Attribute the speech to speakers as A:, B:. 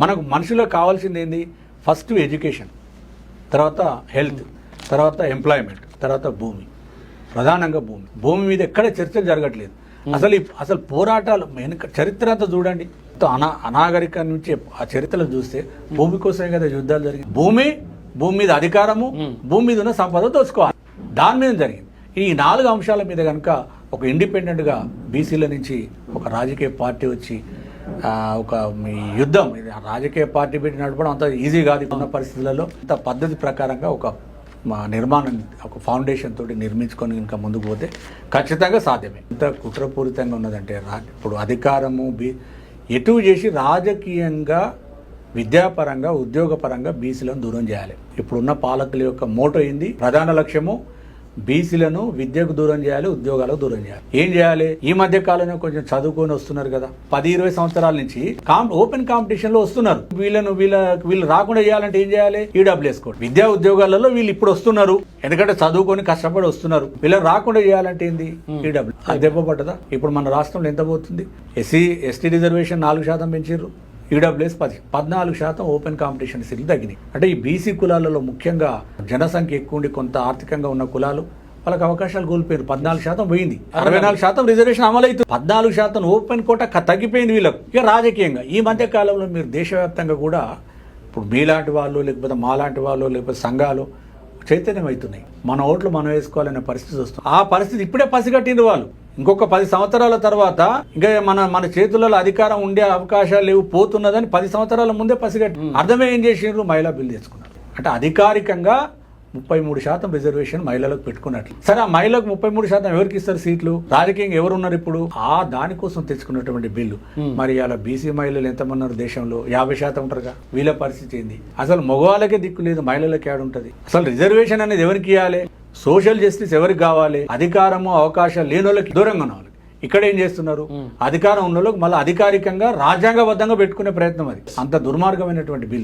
A: మనకు మనుషులకు కావాల్సింది ఏంది? ఫస్ట్ ఎడ్యుకేషన్ తర్వాత హెల్త్ తర్వాత ఎంప్లాయ్మెంట్ తర్వాత భూమి. ప్రధానంగా భూమి. భూమి మీద ఎక్కడ చర్చలు జరగట్లేదు. అసలు ఈ- అసలు పోరాటాలు వెనుక చరిత్ర అంతా చూడండి. అనా అనాగరిక నుంచి ఆ చరిత్రలు చూస్తే భూమి కోసమే కదా యుద్ధాలు జరిగింది భూమి భూమి మీద అధికారము భూమి మీద ఉన్న సంపద దోచుకోవాలి దాని మీద జరిగింది. ఈ నాలుగు అంశాల మీద కనుక ఒక ఇండిపెండెంట్గా బీసీల నుంచి ఒక రాజకీయ పార్టీ వచ్చి ఒక మీ యుద్ధం ఇది రాజకీయ పార్టీ పెట్టి నడపడం అంత ఈజీ కాదు ఉన్న పరిస్థితులలో. అంత పద్ధతి ప్రకారంగా ఒక మా నిర్మాణం ఒక ఫౌండేషన్ తోటి నిర్మించుకొని ఇంకా ముందుకు పోతే ఖచ్చితంగా సాధ్యమే. ఇంత కుట్రపూరితంగా ఉన్నదంటే రా ఇప్పుడు అధికారము బీ ఎటు చేసి రాజకీయంగా విద్యాపరంగా ఉద్యోగపరంగా బీసీలను దూరం చేయాలి. ఇప్పుడున్న పాలకుల యొక్క మోటో ఏంది? ప్రధాన లక్ష్యము బీసీలను విద్యకు దూరం చేయాలి ఉద్యోగాలకు దూరం చేయాలి. ఏం చేయాలి? ఈ మధ్య కాలంలో కొంచెం చదువుకొని వస్తున్నారు కదా. పది ఇరవై సంవత్సరాల నుంచి ఓపెన్ కాంపిటీషన్లో వస్తున్నారు. వీళ్ళను వీళ్ళ వీళ్ళు రాకుండా చేయాలంటే ఏం చేయాలి? EWS code. విద్యా ఉద్యోగాలలో వీళ్ళు ఇప్పుడు వస్తున్నారు. ఎందుకంటే చదువుకొని కష్టపడి వస్తున్నారు. వీళ్ళని రాకుండా చేయాలంటే ఏంది? ఈడబ్ల్యూ అది దెబ్బ పడ్డదా ఇప్పుడు మన రాష్ట్రంలో ఎంత పోతుంది? ఎస్సీ ఎస్టీ రిజర్వేషన్ నాలుగు శాతం పెంచారు ఈడబ్ల్యూఎస్ పది పద్నాలుగు శాతం ఓపెన్ కాంపిటీషన్ సీట్లు తగ్గినాయి. అంటే ఈ బీసీ కులాలలో ముఖ్యంగా జనసంఖ్య ఎక్కువ ఉండి కొంత ఆర్థికంగా ఉన్న కులాలు వాళ్ళకి అవకాశాలు కోల్పోయారు పద్నాలుగు శాతం పోయింది. అరవై నాలుగు శాతం రిజర్వేషన్ అమలవుతుంది పద్నాలుగు శాతం ఓపెన్ కోట తగ్గిపోయింది వీళ్ళకు. ఇక రాజకీయంగా ఈ మధ్య కాలంలో మీరు దేశవ్యాప్తంగా కూడా ఇప్పుడు మీలాంటి వాళ్ళు లేకపోతే మాలాంటి వాళ్ళు లేకపోతే సంఘాలు చైతన్యం అవుతున్నాయి. మన ఓట్లు మనం వేసుకోవాలనే పరిస్థితి వస్తుంది. ఆ పరిస్థితి ఇప్పుడే పసిగట్టింది వాళ్ళు. ఇంకొక పది సంవత్సరాల తర్వాత ఇంకా మన మన చేతులలో అధికారం ఉండే అవకాశాలు లేవు పోతున్నదని పది సంవత్సరాల ముందే పసిగట్టి అర్థమే ఏం చేసిండ్రు? మహిళా బిల్ తెచ్చుకున్నారు అంటే అధికారికంగా ముప్పై మూడు శాతం రిజర్వేషన్ మహిళలకు పెట్టుకున్నట్లు. సరే ఆ మహిళలకు ముప్పై మూడు శాతం ఎవరికి ఇస్తారు సీట్లు? రాజకీయంగా ఎవరు ఉన్నారు ఇప్పుడు? ఆ దానికోసం తెచ్చుకున్నటువంటి బిల్లు. మరి అలా బీసీ మహిళలు ఎంతమంది ఉన్నారు దేశంలో? యాభై శాతం ఉంటారుగా. వీళ్ళ పరిస్థితి ఏంది? అసలు మగవాళ్ళకే దిక్కు లేదు మహిళలకి ఏడు ఉంటది అసలు రిజర్వేషన్ అనేది ఎవరికి ఇవ్వాలి సోషల్ జస్టిస్ ఎవరికి కావాలి? అధికారము అవకాశాలు లేని వాళ్ళకి దూరంగా ఉన్న వాళ్ళకి. ఇక్కడ ఏం చేస్తున్నారు? అధికారం ఉన్న వాళ్ళకి మళ్ళీ అధికారికంగా రాజ్యాంగబద్ధంగా పెట్టుకునే ప్రయత్నం అది. అంత దుర్మార్గమైనటువంటి బిల్